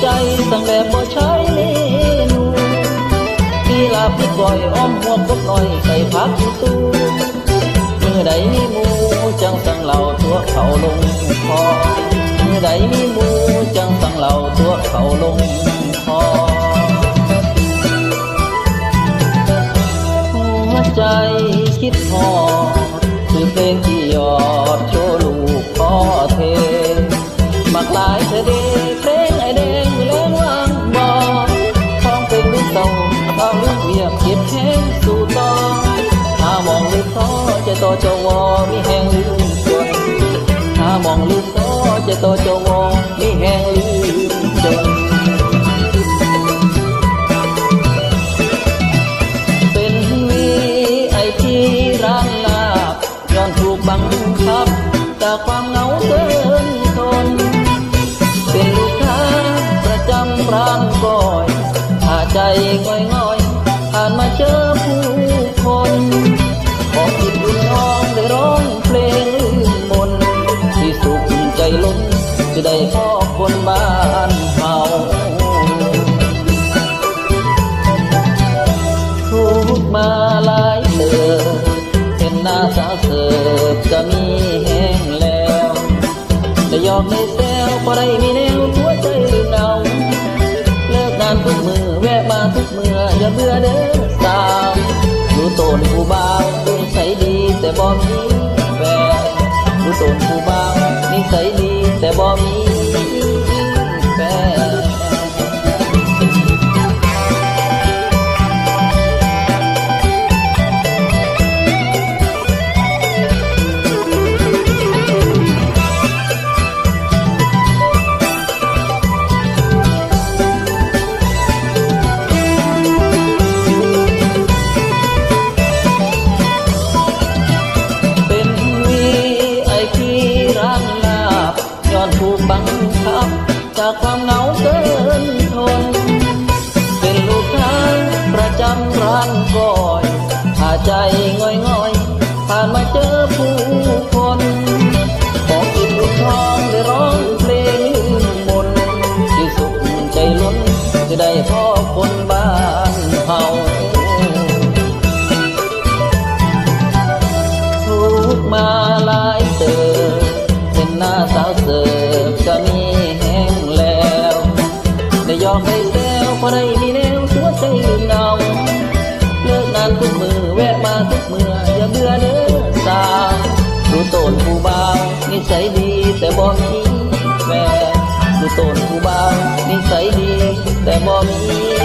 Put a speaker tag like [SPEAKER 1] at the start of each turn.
[SPEAKER 1] ใจตั้งแต่บ่ใช้เลนูทีลาพี่ก่อยอ้อมหัวก็หน่อยใส่พักตู้เมื่อใดมีมูจังสังเหล่าตัวเขาลงคอเมื่อใดมีมูจังสังเหล่าตัวเขาลงคอหัวใจคิดพอคือเพลงที่ยอดโชลูกพอเทมากหลายเธอเด้ ต่อจะต่อจวอมีแห้งลืมจนถ้ามองลืมต่อจะต่อจวอมีแห้งลืมจนเป็นวีไอพีร้านลาบย้อนถูกบังคับจากความเหงาเกินทน เป็นลูกค้าประจำร้านก่อยถ้าใจง่อยง่อยๆผ่านมาเจอ ล้นจะได้พ่อคนบ้านเฮาทุกมาหลายเติบเห็นหน้าสาวเสิร์ฟจะมีแห้งแล้วได้ยอมในแซวพอได้มีแนวหัวใจเนาเลิกงานทุกมือแวะมาทุกเมื่ออย่าเบื่อเด้อสาวดูโตนผู้บ่าวนิสัยดีแต่บ่มี บ่มีาเหงาเกินทน เป็นลูกค้าประจำร้านก่อยถ้าใจง่อยง่อยๆผ่านมาเจอผู้คนขอกินลูกทองได้ร้องเพลงมนต์ที่สุขใจล้นจะได้พ่อคนบ้านเฮาทุกมาหลายเติบเห็นหน้าสา แซวพอได้มีแนวสัวใจลืมเนาเลิกงานทุกมือแวะมาทุกเมื่ออย่าเบื่อเนื้อสาวดูโตนผู้บ่าวนิสัยดีแต่บ่มีแม่ดูโตนผู้บ่าวนิสัยดีแต่บ่มี